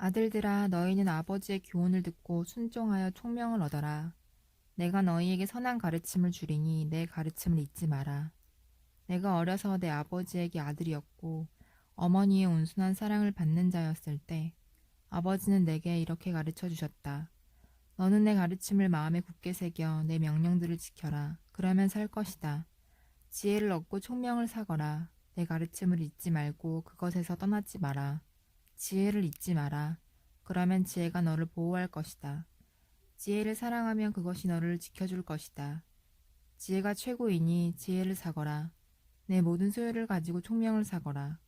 아들들아 너희는 아버지의 교훈을 듣고 순종하여 총명을 얻어라. 내가 너희에게 선한 가르침을 주리니 내 가르침을 잊지 마라. 내가 어려서 내 아버지에게 아들이었고 어머니의 온순한 사랑을 받는 자였을 때 아버지는 내게 이렇게 가르쳐 주셨다. 너는 내 가르침을 마음에 굳게 새겨 내 명령들을 지켜라. 그러면 살 것이다. 지혜를 얻고 총명을 사거라. 내 가르침을 잊지 말고 그것에서 떠나지 마라. 지혜를 잊지 마라. 그러면 지혜가 너를 보호할 것이다. 지혜를 사랑하면 그것이 너를 지켜줄 것이다. 지혜가 최고이니 지혜를 사거라. 내 모든 소유를 가지고 총명을 사거라.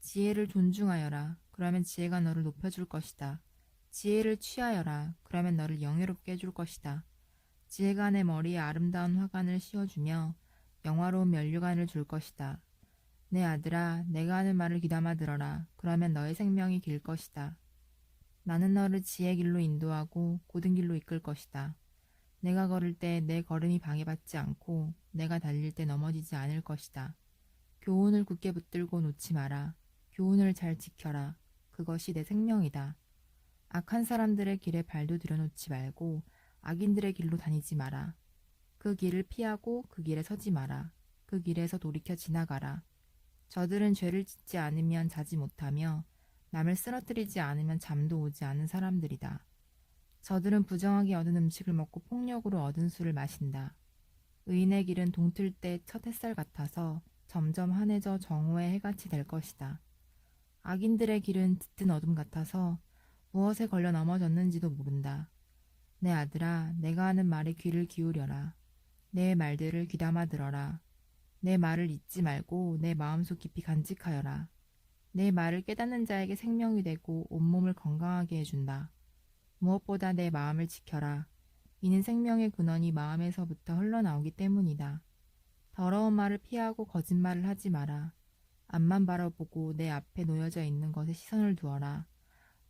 지혜를 존중하여라. 그러면 지혜가 너를 높여줄 것이다. 지혜를 취하여라. 그러면 너를 영예롭게 해줄 것이다. 지혜가 내 머리에 아름다운 화관을 씌워주며 영화로운 면류관을 줄 것이다. 내 아들아, 내가 하는 말을 귀담아 들어라. 그러면 너의 생명이 길 것이다. 나는 너를 지혜 길로 인도하고 고든 길로 이끌 것이다. 내가 걸을 때 내 걸음이 방해받지 않고 내가 달릴 때 넘어지지 않을 것이다. 교훈을 굳게 붙들고 놓지 마라. 교훈을 잘 지켜라. 그것이 내 생명이다. 악한 사람들의 길에 발도 들여놓지 말고 악인들의 길로 다니지 마라. 그 길을 피하고 그 길에 서지 마라. 그 길에서 돌이켜 지나가라. 저들은 죄를 짓지 않으면 자지 못하며 남을 쓰러뜨리지 않으면 잠도 오지 않은 사람들이다. 저들은 부정하게 얻은 음식을 먹고 폭력으로 얻은 술을 마신다. 의인의 길은 동틀 때 첫 햇살 같아서 점점 환해져 정오의 해같이 될 것이다. 악인들의 길은 짙은 어둠 같아서 무엇에 걸려 넘어졌는지도 모른다. 내 아들아, 내가 하는 말에 귀를 기울여라. 내 말들을 귀담아 들어라. 내 말을 잊지 말고 내 마음속 깊이 간직하여라. 내 말을 깨닫는 자에게 생명이 되고 온몸을 건강하게 해준다. 무엇보다 내 마음을 지켜라. 이는 생명의 근원이 마음에서부터 흘러나오기 때문이다. 더러운 말을 피하고 거짓말을 하지 마라. 앞만 바라보고 내 앞에 놓여져 있는 것에 시선을 두어라.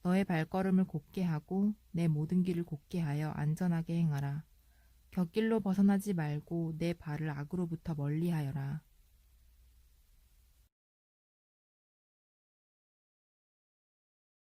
너의 발걸음을 곧게 하고 내 모든 길을 곧게 하여 안전하게 행하라. 곁길로 벗어나지 말고 내 발을 악으로부터 멀리 하여라.